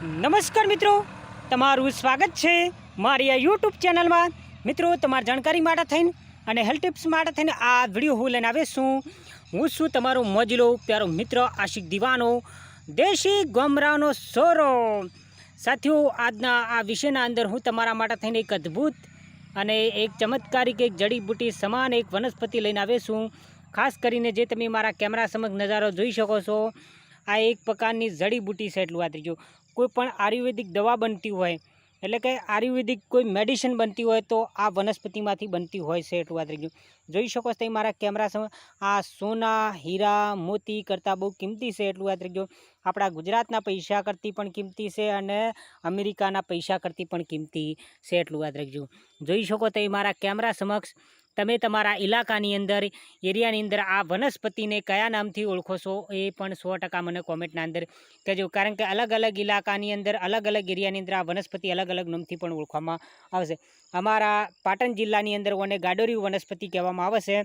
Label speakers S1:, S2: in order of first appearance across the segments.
S1: નમસ્કાર મિત્રો. તમારું સ્વાગત છે મારી આ યુટ્યુબ ચેનલમાં. મિત્રો, તમારી જાણકારી માટે થઈને અને હેલ્થ ટિપ્સ માટે થઈને આ વીડિયો હું લઈને આવે છું. હું છું તમારો મોજલો, પ્યારો મિત્ર આશિક દીવાનો, દેશી ગોમરાનો સોરો. સાથીઓ, આજના આ વિષયના અંદર હું તમારા માટે થઈને એક અદ્ભુત અને એક ચમત્કારિક, એક જડીબૂટી સમાન એક વનસ્પતિ લઈને આવે છું. ખાસ કરીને જે તમે મારા કેમેરા સમક્ષ નજારો જોઈ શકો છો, આ એક પ્રકારની જડીબૂટી છે, એટલું વાતરીજો કોઈ પણ આયુર્વેદિક દવા બનતી હોય, એટલે કે આયુર્વેદિક કોઈ મેડિસિન બનતી હોય તો આ વનસ્પતિમાંથી બનતી હોય છે એટલું વાતરીજો જોઈ શકો છો મારા કેમેરા સમક્ષ આ સોના, હીરા, મોતી કરતાં બહુ કિંમતી છે એટલું વાતરીજો આપણા ગુજરાતના પૈસા કરતી પણ કિંમતી છે અને અમેરિકાના પૈસા કરતી પણ કિંમતી છે એટલું યાદ રાખજો. જોઈ શકો તો મારા કેમેરા સમક્ષ તમે તમારા ઇલાકાની અંદર, એરિયાની અંદર આ વનસ્પતિને કયા નામથી ઓળખો છો? એ પણ સો ટકા મને કોમેન્ટના અંદર કહેજો. કારણ કે અલગ અલગ ઇલાકાની અંદર, અલગ અલગ એરિયાની અંદર આ વનસ્પતિ અલગ અલગ નામથી પણ ઓળખવામાં આવશે. અમારા પાટણ જિલ્લાની અંદર ઓને ગાડોરી વનસ્પતિ કહેવામાં આવે છે.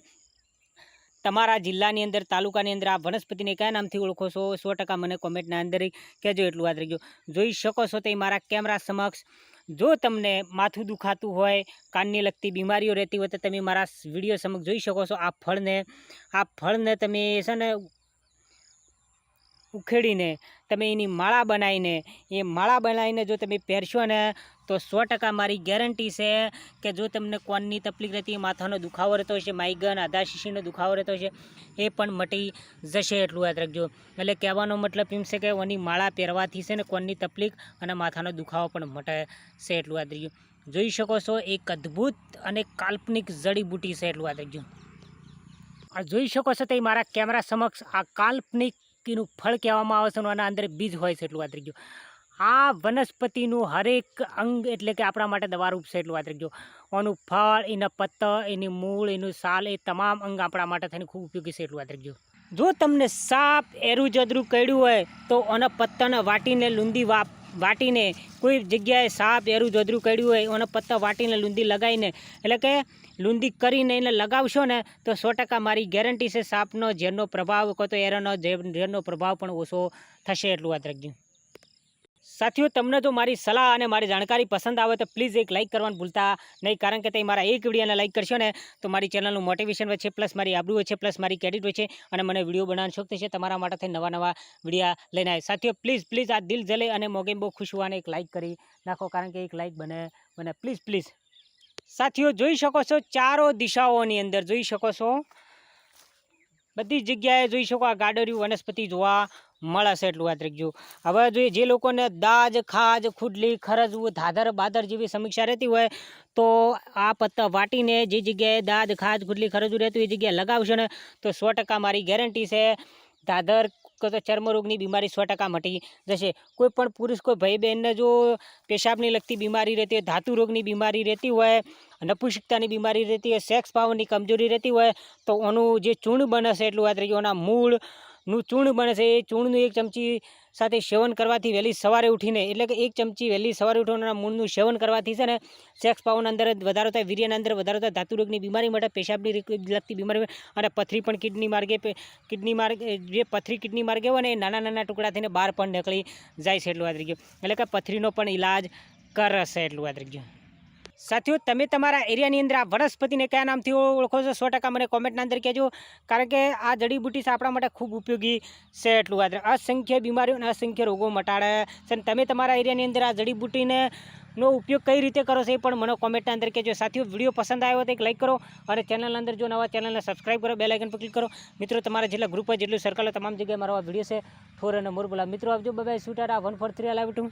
S1: તમારા જિલ્લાની અંદર, તાલુકાની અંદર આ વનસ્પતિને કયા નામથી ઓળખો છો? સો ટકા મને કોમેન્ટના અંદર કહેજો એટલું યાદ રાખજો જોઈ શકો છો તે મારા કેમેરા સમક્ષ. જો તમને માથું દુખાતું હોય, કાનની લગતી બીમારીઓ રહેતી હોય તો તમે મારા વીડિયો સમક્ષ જોઈ શકો છો. આ ફળને આ ફળને તમે છે ને ઉખેડીને તમે એની માળા બનાવીને, એ માળા બનાવીને જો તમે પહેરશો ને, તો સો ટકા મારી ગેરંટી છે કે જો તમને કોનની તકલીફ રહેતી, માથાનો દુખાવો રહેતો હશે માઇગન આધા શીશીનો દુખાવો રહેતો હશે, એ પણ મટી જશે એટલું યાદ રાખજો. એટલે કહેવાનો મતલબ એમ છે કે ઓની માળા પહેરવાથી છે ને કોનની તકલીફ અને માથાનો દુખાવો પણ મટે એટલું યાદ રાખજો. જોઈ શકો છો, એક અદ્ભુત અને કાલ્પનિક જડીબૂટી છે એટલું યાદ રાખજો. આ જોઈ શકો છો તે મારા કેમેરા સમક્ષ આ કાલ્પનિક નું ફળ કહેવામાં આવે છે આના અંદર બીજ હોય છે એટલું વાત રાખજો આ વનસ્પતિનું હરેક અંગ એટલે કે આપણા માટે દવારૂપ છે એટલું વાત રાખજો આનું ફળ, એના પત્તર એની મૂળ, એનું સાલ, એ તમામ અંગ આપણા માટે થઈને ખૂબ ઉપયોગી છે એટલું વાત રાખજો જો તમને સાપ એરું જદરું કર્યું હોય તો આના પત્તાને વાટીને લૂંદી વાપ વાટીને કોઈ જગ્યાએ સાપ, એરું જોધરું કર્યું હોય, એના પત્તા વાટીને લૂંદી લગાવીને, એટલે કે લૂંદી કરીને એને લગાવશો ને, તો સો ટકા મારી ગેરંટી છે સાપનો ઝેરનો પ્રભાવ કહો તો એરોનો ઝેરનો પ્રભાવ પણ ઓછો થશે, એટલું વાત રાખજો. સાથીઓ, તમને જો મારી સલાહ અને મારી જાણકારી પસંદ આવે તો પ્લીઝ એક લાઇક કરવાનું ભૂલતા નહીં. કારણ કે તે મારા એક વિડીયોને લાઇક કરશો ને, તો મારી ચેનલનું મોટિવેશન હોય છે, પ્લસ મારી આબરૂ હોય છે, પ્લસ મારી ક્રેડિટ હોય છે, અને મને વીડિયો બનાવવાનો શોખ થશે, તમારા માટે નવા નવા વિડીયા લઈને આવે સાથીઓ, પ્લીઝ પ્લીઝ આ દિલ જલે અને મોગે બહુ ખુશ હોવાને એક લાઇક કરી નાખો, કારણ કે એક લાઇક બને મને પ્લીઝ પ્લીઝ. સાથીઓ, જોઈ શકો છો ચારો દિશાઓની અંદર, જોઈ શકો છો. બધી જગ્યાએ જોઈ શકો આ ગાડરિયું વનસ્પતિ જોવા મળે છે એટલું યાદ રાખજો હવે જોઈએ જે લોકોને દાજ, ખાજ, ખુડલી ખરજવું ધાધર બાદર જેવી સમીક્ષા રહેતી હોય તો આ પત્તા વાટીને જે જગ્યાએ દાજ, ખાજ, ખુડલી ખરજવું રહેતું એ જગ્યાએ લગાવશો ને તો સો મારી ગેરંટી છે. ધાધર તો ચર્મરોગની બીમારી સો ટકા મટી જશે. કોઈ પણ પુરુષ, કોઈ ભાઈ બહેનને જો પેશાબની લગતી બીમારી રહેતી હોય, ધાતુ રોગની બીમારી રહેતી હોય નપુષિકતાની બીમારી રહેતી હોય, સેક્સ પાવરની કમજોરી રહેતી હોય, તો ઓનું જે ચૂર્ણ બને છે એટલું યાદ રાખજો એના મૂળ નું ચૂર્ણ બને છે. એ ચૂર્ણનું એક ચમચી સાથે સેવન કરવાથી વહેલી સવારે ઉઠીને, એટલે કે એક ચમચી વહેલી સવારે ઉઠવાના મૂળનું સેવન કરવાથી છે ને, સેક્સ પાવન અંદર વધારો થાય, વીર્યના અંદર વધારો થાય ધાતુરોગની બીમારી માટે પેશાબની લગતી બીમારી અને પથરી પણ કિડની માર્ગે કિડની માર્ગે જે પથરી કિડની માર્ગે હોય ને, એ નાના નાના ટુકડા થઈને બહાર પણ નીકળી જાય છે એટલું યાદ ગયું એટલે કે પથરીનો પણ ઈલાજ કરશે એટલું યાદ રાખજો. સાથીઓ, તમે તમારા એરિયાની અંદર આ વનસ્પતિને કયા નામથી ઓળખો છો? સો ટકા મને કોમેન્ટના અંદર કહેજો. કારણ કે આ જડીબુટી છે, આપણા માટે ખૂબ ઉપયોગી છે એટલું અસંખ્ય બીમારીઓ અને અસંખ્ય રોગો મટાડે છે અને તમે તમારા એરિયાની અંદર આ જડીબુટીને નો ઉપયોગ કઈ રીતે કરો છો એ પણ મને કોમેન્ટના અંદર કહેજો. સાથીઓ, વીડિયો પસંદ આવ્યો તો એક લાઇક કરો અને ચેનલના અંદર જો નવા ચેનલને સબસ્ક્રાઈબ કરો બે લાઇકન પર ક્લિક કરો. મિત્રો, તમારા જેટલા ગ્રુપ જેટલું સર્કલ તમામ જગ્યાએ મારો આ વીડિયો છે. ફોર અને મોર બોલા મિત્રો આપજો બાય શૂટર આ વન ફોર થ્રી લાવ ટુ